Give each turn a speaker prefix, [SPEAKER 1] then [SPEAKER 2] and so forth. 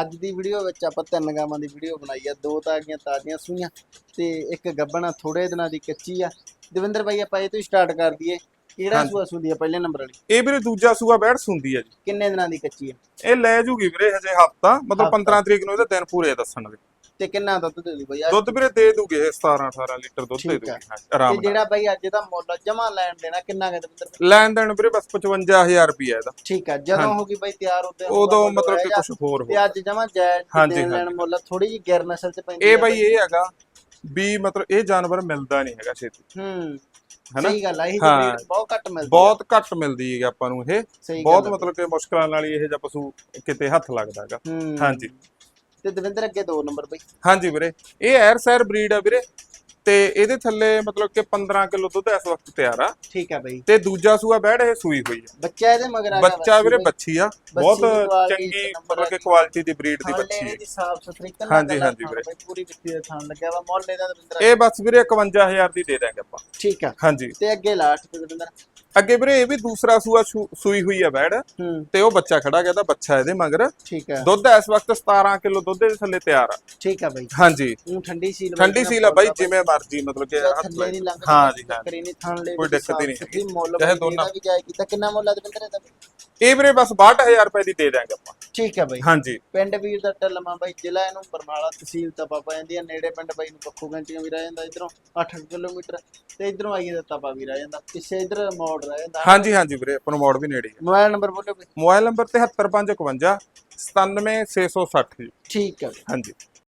[SPEAKER 1] ਅੱਜ ਦੀ ਵੀਡੀਓ ਵਿੱਚ ਆਪਾਂ ਤਿੰਨ ਗਾਵਾਂ ਦੀ ਵੀਡੀਓ ਬਣਾਈ ਆ। ਦੋ ਤਾਂ ਹੈਗੀਆਂ ਤਾਜ਼ੀਆਂ ਸੂਈਆਂ ਤੇ ਇੱਕ ਗੱਬਣਾ ਥੋੜੇ ਦਿਨਾਂ ਦੀ ਕੱਚੀ ਆ। ਦਵਿੰਦਰ ਬਾਈ ਆਪਾਂ ਇਹ ਤੋਂ ਸਟਾਰਟ ਕਰ ਦਈਏ। ਕਿਹੜਾ। ਸੂਆ ਸੁੰਦੀ ਆ ਪਹਿਲੇ ਨੰਬਰ ਵਾਲੀ?
[SPEAKER 2] ਇਹ ਵੀਰੇ ਦੂਜਾ ਸੂਆ ਬੈਠ ਸੁੰਦੀ ਆ ਜੀ।
[SPEAKER 1] ਕਿੰਨੇ ਦਿਨਾਂ ਦੀ ਕੱਚੀ ਆ?
[SPEAKER 2] ਇਹ ਲੈ ਜੂਗੀ ਵੀਰੇ ਹਜੇ ਹਫਤਾ ਮਤਲਬ
[SPEAKER 1] ਹਫ਼ਤਾ।
[SPEAKER 2] 15 ਤਰੀਕ ਨੂੰ ਇਹਦੇ ਦਿਨ ਪੂਰੇ ਦੱਸਣਗੇ।
[SPEAKER 1] ਤੇ ਕਿੰਨਾ ਦੁੱਧ ਦੇ ਦੂ ਬਾਈ ਅੱਜ?
[SPEAKER 2] ਦੁੱਧ ਵੀਰੇ ਦੇ ਦੂਗੇ ਇਹ 17 18 ਲੀਟਰ ਦੁੱਧ ਦੇ
[SPEAKER 1] ਠੀਕ ਆ।
[SPEAKER 2] ਦੂਗੇ ਹਾਂ, ਆਰਾਮ
[SPEAKER 1] ਤੇ
[SPEAKER 2] ਨਾਲ
[SPEAKER 1] ਜਿਹੜਾ ਬਾਈ ਅੱਜ ਦਾ ਮੁੱਲ ਜਮਾ ਲੈਣ ਦੇਣਾ ਕਿੰਨਾ ਦਵਿੰਦਰ ਬਾਈ?
[SPEAKER 2] ਲੈਣ ਦੇਣ ਵੀਰੇ ਬਸ 55000 ਰੁਪਏ ਇਹਦਾ
[SPEAKER 1] ਠੀਕ ਆ ਜਦੋਂ। ਹੋ ਗਈ ਬਾਈ ਤਿਆਰ ਹੁੰਦੇ
[SPEAKER 2] ਉਦੋਂ ਮਤਲਬ ਕਿ ਕੁਝ ਹੋਰ ਹੋ
[SPEAKER 1] ਤੇ ਅੱਜ ਜਮਾ ਜਾਇਜ਼
[SPEAKER 2] ਹਾਂਜੀ,
[SPEAKER 1] ਦੇਣ ਲੈਣ
[SPEAKER 2] ਹਾਂਜੀ।
[SPEAKER 1] ਮੁੱਲ ਥੋੜੀ ਜੀ ਗਿਰ ਨਸਲ ਚ ਪੈਂਦੀ
[SPEAKER 2] ਇਹ
[SPEAKER 1] ਆ
[SPEAKER 2] ਬਾਈ ਇਹ ਹੈਗਾ ਵੀ ਮਤਲਬ ਇਹ ਜਾਨਵਰ ਮਿਲਦਾ ਨਹੀਂ ਹੈਗਾ ਛੇਤੀ
[SPEAKER 1] ਹੂੰ
[SPEAKER 2] ਹੈਨਾ
[SPEAKER 1] ਸਹੀ ਗੱਲ ਆ ਇਹ
[SPEAKER 2] ਹਾਂ।
[SPEAKER 1] ਬਹੁਤ ਘੱਟ ਮਿਲਦੀ ਆ।
[SPEAKER 2] ਬਹੁਤ ਘੱਟ ਮਿਲਦੀ ਹੈ ਆਪਾਂ ਨੂੰ ਇਹ
[SPEAKER 1] ਸਹੀ
[SPEAKER 2] ਬਹੁਤ
[SPEAKER 1] ਆ।
[SPEAKER 2] ਮਤਲਬ ਕਿ ਮੁਸ਼ਕਲਾਂ ਨਾਲ ਹੀ ਇਹ ਜਿਹਾ ਪਸ਼ੂ ਕਿਤੇ ਹੱਥ ਲੱਗਦਾ ਹੈਗਾ
[SPEAKER 1] ਹੂੰ
[SPEAKER 2] ਹਾਂਜੀ।
[SPEAKER 1] ਤੇ ਦਵਿੰਦਰ ਅੱਗੇ ਦੋ ਨੰਬਰ ਬਈ।
[SPEAKER 2] ਹਾਂਜੀ ਵੀਰੇ ਇਹ ਐਰ ਸੈਰ ਬਰੀਡ ਆ ਵੀਰੇ ਤੇ ਇਹਦੇ ਥੱਲੇ ਮਤਲਬ ਕਿ 15 ਕਿਲੋ ਦੁੱਧ ਇਸ ਵਕਤ ਤਿਆਰ ਆ।
[SPEAKER 1] ਠੀਕ ਆ ਬਈ।
[SPEAKER 2] ਤੇ ਦੂਜਾ ਸੂਆ ਬੈੜ ਇਹ ਸੂਈ ਹੋਈ ਆ।
[SPEAKER 1] ਬੱਚਾ ਇਹਦੇ ਮਗਰ ਆ
[SPEAKER 2] ਬੱਚਾ ਵੀਰੇ। ਬੱਚੀ ਆ। ਬਹੁਤ ਚੰਗੀ ਮਤਲਬ ਕਿ। ਕੁਆਲਿਟੀ ਦੀ ਬਰੀਡ ਦੀ ਬੱਚੀ ਹੈ
[SPEAKER 1] ਸਾਫ਼ ਸੁਥਰੀ
[SPEAKER 2] ਹਾਂਜੀ, ਹਾਂਜੀ ਵੀਰੇ।
[SPEAKER 1] ਪੂਰੀ ਵਿੱਚੀ ਦਾ ਥਣ ਲੱਗਿਆ ਵਾ ਮੁੱਲ ਇਹਦਾ ਦਵਿੰਦਰ
[SPEAKER 2] ਇਹ ਬਸ ਵੀਰੇ 51000 ਦੀ ਦੇ ਦਾਂਗੇ ਆਪਾਂ।
[SPEAKER 1] ਠੀਕ ਆ।
[SPEAKER 2] ਹਾਂਜੀ।
[SPEAKER 1] ਤੇ ਅੱਗੇ ਲਾਸਟ ਤੇ ਦਵਿੰਦਰ।
[SPEAKER 2] ਅੱਗੇ ਵੀਰੇ ਇਹ ਵੀ ਦੂਸਰਾ ਸੂਆ ਸੂਈ ਹੋਈ ਆ ਬੈੜ।
[SPEAKER 1] ਹੂੰ।
[SPEAKER 2] ਤੇ ਉਹ ਬੱਚਾ ਖੜਾ ਗਿਆ ਤਾਂ ਬੱਚਾ ਇਹਦੇ ਮਗਰ।
[SPEAKER 1] ਠੀਕ ਆ
[SPEAKER 2] ਦੁੱਧ ਇਸ ਵਕਤ 17 ਕਿਲੋ ਦੁੱਧ ਦੇ ਥੱਲੇ ਤਿਆਰ ਆ।
[SPEAKER 1] ਠੀਕ ਆ ਬਈ।
[SPEAKER 2] ਹਾਂਜੀ।
[SPEAKER 1] ਠੰਡੀ ਸੀਲ
[SPEAKER 2] ਠੰਡੀ ਸੀਲ ਆ ਬਾਈ ਜਿਵੇਂ ਮਰਜ਼ੀ ਮਤਲਬ ਕਿ ਹੱਥ ਹਾਂ ਜੀ ਹਾਂ।
[SPEAKER 1] ਕਰੀ ਨਹੀਂ ਥਣ ਲੈ
[SPEAKER 2] ਕੋਈ ਦਿੱਕਤ ਹੀ ਨਹੀਂ। ਹੈਗੀ।
[SPEAKER 1] ਮੁੱਲ
[SPEAKER 2] ਚਾਹੇ ਦੋਨਾਂ-
[SPEAKER 1] ਵੀ ਜਾਇ ਕੀਤਾ ਕਿੰਨਾ ਮੁੱਲ ਆ ਦਵਿੰਦਰ ਇਹਦਾ
[SPEAKER 2] ਇਹ ਵੀਰੇ ਬਸ 62000 ਰੁਪਏ ਦੀ ਦੇ ਦਾਂਗੇ ਆਪਾਂ।
[SPEAKER 1] ਠੀਕ ਆ ਬਈ।
[SPEAKER 2] ਹਾਂਜੀ।
[SPEAKER 1] ਪਿੰਡ ਵੀਰ ਦਾ ਟੱਲਮਾ ਬਾਈ ਜ਼ਿਲ੍ਹਾ ਇਹਨੂੰ ਬਰਨਾਲਾ ਤਹਿਸੀਲ ਤਪਾ ਪਾ ਜਾਂਦੀ ਆ ਨੇੜੇ ਪਿੰਡ ਬਾਈ ਨੂੰ ਪੱਖੋ ਗੰਚੀਆਂ ਵੀ ਰਹਿ ਜਾਂਦਾ ਇਧਰੋਂ 8 ਕਿਲੋਮੀਟਰ। ਤੇ ਇਧਰੋਂ ਆਈਏ ਦਾ ਤਪਾ ਵੀ ਰਹਿ ਜਾਂਦਾ। ਪਿੱਛੇ ਇਧਰ ਮੋੜ ਰਹਿ ਜਾਂਦਾ
[SPEAKER 2] ਹਾਂਜੀ ਹਾਂਜੀ ਵੀਰੇ ਆਪਾਂ ਨੂੰ ਮੋੜ ਵੀ ਨੇੜੇ ਹੀ
[SPEAKER 1] ਮੋਬਾਈਲ ਨੰਬਰ ਬੋਲੋ ਬਈ
[SPEAKER 2] ਮੋਬਾਈਲ ਨੰਬਰ 73551 97660 ਜੀ।
[SPEAKER 1] ਠੀਕ ਬਈ।
[SPEAKER 2] ਹਾਂਜੀ।